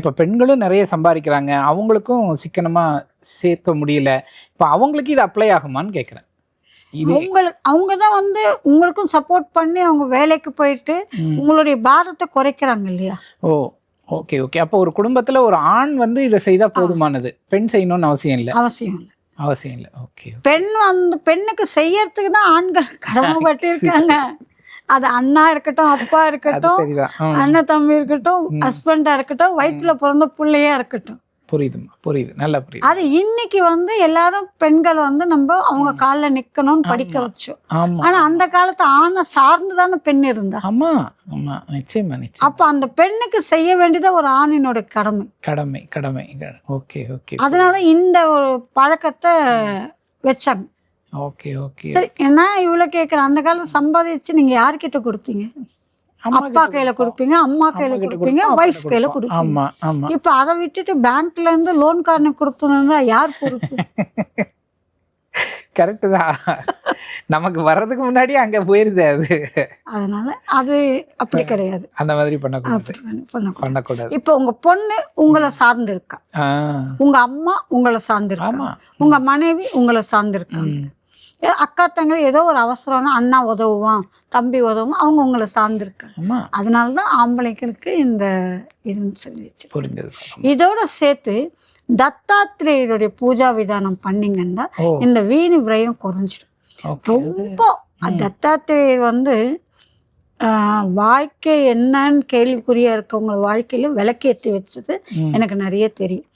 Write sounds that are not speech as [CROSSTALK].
இப்ப பெண்களும் நிறைய சம்பாதிக்கிறாங்க. அவங்களுக்கும் சிக்கனமா சேர்க்க முடியல. இப்ப அவங்களுக்கு இது அப்ளை ஆகுமான்னு கேக்குறேன். இது உங்களுக்கு அவங்க தான் வந்து உங்களுக்கும் சப்போர்ட் பண்ணி அவங்க வேலைக்கு போயிட்டு. உங்களுடைய பாரத்தை குறைக்கிறாங்க இல்லையா? ஓ ஓகே ஓகே அப்போ ஒரு குடும்பத்துல ஒரு ஆண் வந்து இதை செய்தா போதுமானது. பெண் செய்யணும்னு அவசியம் இல்லை. அவசியம் இல்லை. அவசியம் இல்லை. ஓகே பெண் வந்து பெண்ணுக்கு செய்யறதுக்கு தான் ஆண்கள் கடமைப்பட்டு இருக்காங்க [LAUGHS] அது அண்ணா இருக்கட்டும் அப்பா இருக்கட்டும் அண்ணன் தம்பி இருக்கட்டும் ஹஸ்பண்டா இருக்கட்டும் வயிற்றுல பிறந்த பிள்ளையா இருக்கட்டும். புரியுதுமா புரியுது. நல்லா புரியுது. அது இன்னைக்கு வந்து எல்லாரும் பெண்கள் வந்து நம்ம அவங்க காலில் நிக்கணும்னு படிக்க வச்சோம். ஆனா அந்த காலத்து ஆணை சார்ந்து தானே பெண் இருந்தா? ஆமா ஆமா. நிச்சயமா நிச்சயம். அப்ப அந்த பெண்ணுக்கு செய்ய வேண்டியது ஒரு ஆணினோட கடமை. கடமை கடமை ஓகே ஓகே. அதனால இந்த ஒரு பழக்கத்தை வச்சாங்க. Okay okay. சரி என்ன இவ்வளவு கேக்குறேன் அந்த காலத்துல சம்பாதிச்சு நீங்க யார்கிட்ட கொடுத்தீங்க? அப்பா கையில கொடுப்பீங்க அம்மா கையில கொடுப்பீங்க ஒய்ஃப் கையில கொடுப்பீங்க. இப்ப அதை விட்டுட்டு பேங்க்ல இருந்து லோன் காரனுக்கு கொடுத்தோம்னா யார் பொறுப்பு கரெக்டு தான். நமக்கு வர்றதுக்கு முன்னாடி அங்க போயிருது அது. அதனால அது அப்படி கிடையாது. அந்த மாதிரி பண்ணக்கூடாது. பண்ணக்கூடாது. இப்ப உங்க பொண்ணு உங்களை சார்ந்து இருக்கா உங்க அம்மா உங்களை சார்ந்து இருக்கா உங்க மனைவி உங்களை சார்ந்து இருக்காங்க அக்கா தங்கை ஏதோ ஒரு அவசரம்னா அண்ணா உதவுவான் தம்பி உதவுவான் அவங்க உங்களை சார்ந்து இருக்காங்க ஆமா. அதனால தான் ஆம்பளைங்களுக்கு இந்த இதுன்னு சொல்லி வச்சு புரிஞ்சது. இதோட சேர்த்து தத்தாத்திரேயருடைய பூஜா விதானம் பண்ணீங்கன்னா இந்த வீண் விரயம் குறைஞ்சிடும். ரொம்ப தத்தாத்திரேயர் வந்து வாழ்க்கை என்னன்னு கேள்விக்குறியா இருக்கவங்க வாழ்க்கையில விளக்கேற்றி வச்சது. எனக்கு நிறைய தெரியும்.